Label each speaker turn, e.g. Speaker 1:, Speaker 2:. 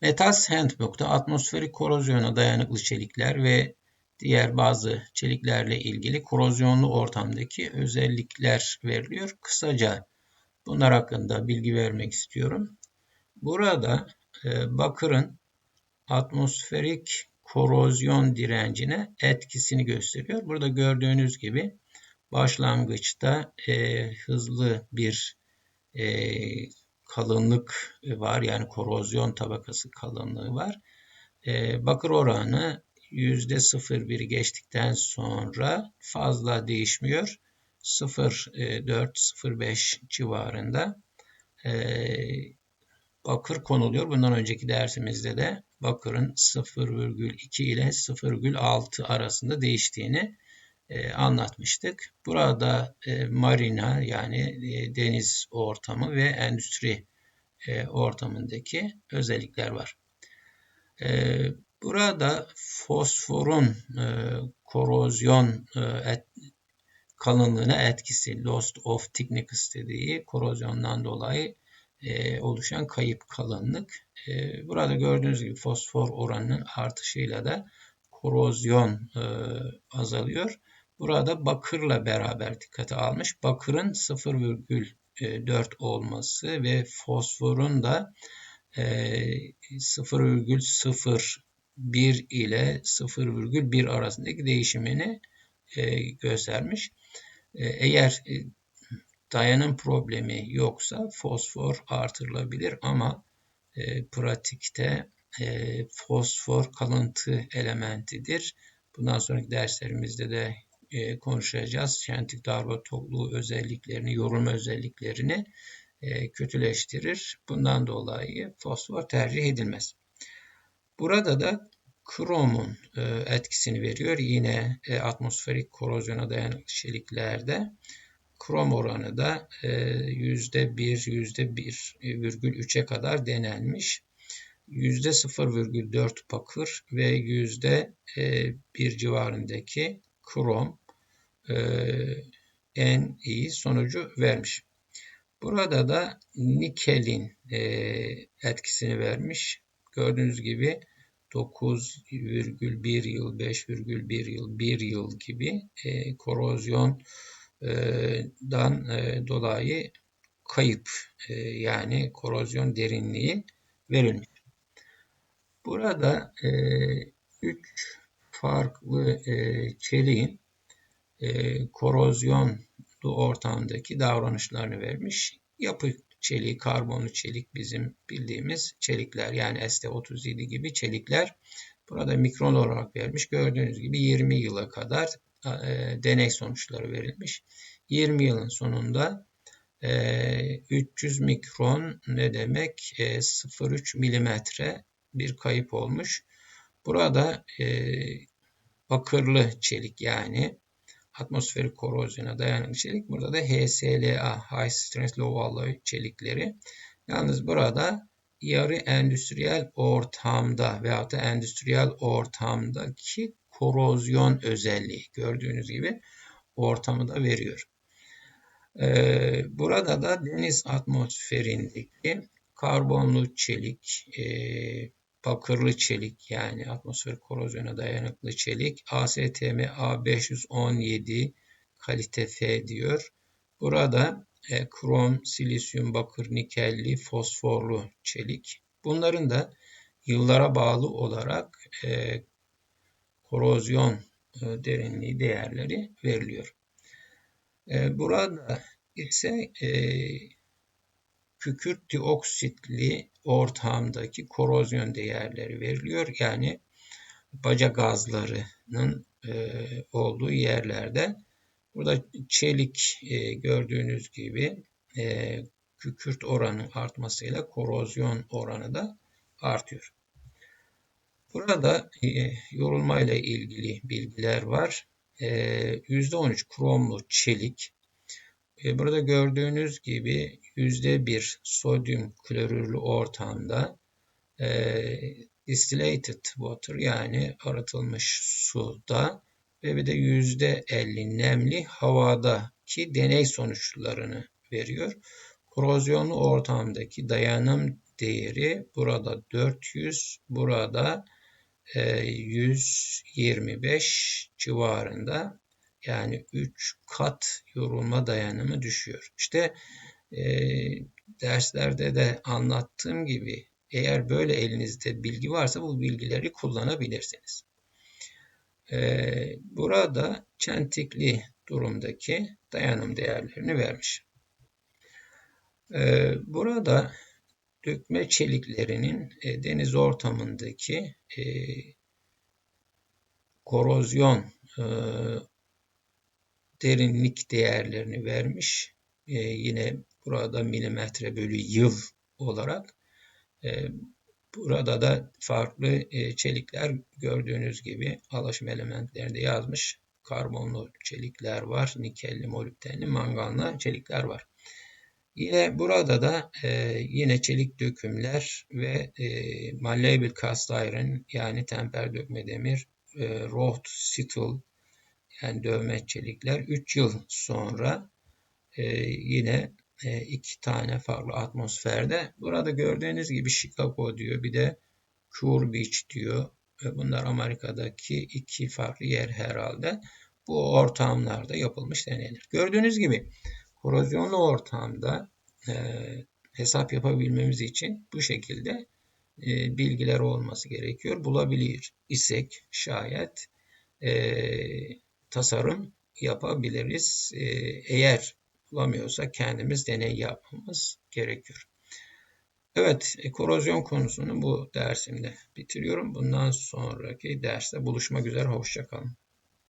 Speaker 1: Metals Handbook'ta atmosferik korozyona dayanıklı çelikler ve diğer bazı çeliklerle ilgili korozyonlu ortamdaki özellikler veriliyor. Kısaca bunlar hakkında bilgi vermek istiyorum. Burada e, bakırın atmosferik korozyon direncine etkisini gösteriyor. Burada gördüğünüz gibi başlangıçta e, hızlı bir e, kalınlık var. Yani korozyon tabakası kalınlığı var. E, bakır oranı %0,1 geçtikten sonra fazla değişmiyor. 0,4-0,5 civarında e, bakır konuluyor. Bundan önceki dersimizde de bakırın 0,2 ile 0,6 arasında değiştiğini e, anlatmıştık. Burada e, marina yani e, deniz ortamı ve endüstri e, ortamındaki özellikler var. E, burada fosforun e, korozyon e, et, kalınlığına etkisi, lost of thickness dediği korozyondan dolayı e, oluşan kayıp kalınlık. E, burada gördüğünüz gibi fosfor oranının artışıyla da korozyon e, azalıyor. Burada bakırla beraber dikkate almış. Bakırın 0,4 olması ve fosforun da 0,01 ile 0,1 arasındaki değişimini göstermiş. Eğer dayanım problemi yoksa fosfor artırılabilir ama pratikte fosfor kalıntı elementidir. Bundan sonraki derslerimizde de e, konuşacağız. Şentik darbe tokluğu özelliklerini, yorulma özelliklerini e, kötüleştirir. Bundan dolayı fosfor tercih edilmez. Burada da kromun e, etkisini veriyor. Yine e, atmosferik korozyona dayanıklı çeliklerde krom oranı da %1, %1,3'e kadar denenmiş. %0,4 bakır ve %1 civarındaki krom e, en iyi sonucu vermiş. Burada da nikelin e, etkisini vermiş. Gördüğünüz gibi 9,1 yıl, 5,1 yıl, 1 yıl gibi e, korozyondan e, dolayı kayıp e, yani korozyon derinliği verilmiş. Burada 3 e, farklı e, çeliğin e, korozyonlu ortamdaki davranışlarını vermiş. Yapı çeliği, karbonlu çelik bizim bildiğimiz çelikler yani ST37 gibi çelikler burada mikron olarak vermiş. Gördüğünüz gibi 20 yıla kadar e, deney sonuçları verilmiş. 20 yılın sonunda e, 300 mikron ne demek? E, 0,3 milimetre bir kayıp olmuş. Burada e, bakırlı çelik yani atmosferik korozyona dayanıklı çelik. Burada da HSLA, High Strength Low Alloy çelikleri. Yalnız burada yarı endüstriyel ortamda veyahut da endüstriyel ortamdaki korozyon özelliği gördüğünüz gibi ortamı da veriyor. Ee, burada da deniz atmosferindeki karbonlu çelik, e, bakırlı çelik yani atmosfer korozyona dayanıklı çelik ASTM A517 kalite F diyor. Burada e, krom, silisyum, bakır, nikelli, fosforlu çelik. Bunların da yıllara bağlı olarak e, korozyon e, derinliği değerleri veriliyor. E, burada ise e, kükürt dioksitli ortamdaki korozyon değerleri veriliyor. Yani baca gazlarının e, olduğu yerlerde. Burada çelik e, gördüğünüz gibi e, kükürt oranı artmasıyla korozyon oranı da artıyor. Burada e, yorulma ile ilgili bilgiler var. E, %13 kromlu çelik burada gördüğünüz gibi %1 sodyum klorürlü ortamda e, distillated water yani arıtılmış suda ve bir de %50 nemli havadaki deney sonuçlarını veriyor. Korozyonlu ortamdaki dayanım değeri burada 400, burada e, 125 civarında yani 3 kat yorulma dayanımı düşüyor. İşte e, derslerde de anlattığım gibi eğer böyle elinizde bilgi varsa bu bilgileri kullanabilirsiniz. E, burada çentikli durumdaki dayanım değerlerini vermiş. E, burada dökme çeliklerinin e, deniz ortamındaki e, korozyon e, derinlik değerlerini vermiş. E, yine burada milimetre bölü yıl olarak. E, burada da farklı e, çelikler gördüğünüz gibi alaşım elementlerinde yazmış. Karbonlu çelikler var, nikelli, molibdenli, manganlı çelikler var. Yine burada da e, yine çelik dökümler ve e, malleable cast iron yani temper dökme demir, e, wrought steel yani dövme çelikler 3 yıl sonra e, yine e, iki tane farklı atmosferde. Burada gördüğünüz gibi Chicago diyor bir de Cure Beach diyor. E, bunlar Amerika'daki iki farklı yer herhalde. Bu ortamlarda yapılmış deneyler. Gördüğünüz gibi korozyonlu ortamda e, hesap yapabilmemiz için bu şekilde e, bilgiler olması gerekiyor. Bulabilir isek şayet e, tasarım yapabiliriz. E, eğer bulamıyorsak kendimiz deney yapmamız gerekiyor. Evet, korozyon konusunu bu dersimde bitiriyorum. Bundan sonraki derste buluşmak üzere. Hoşçakalın.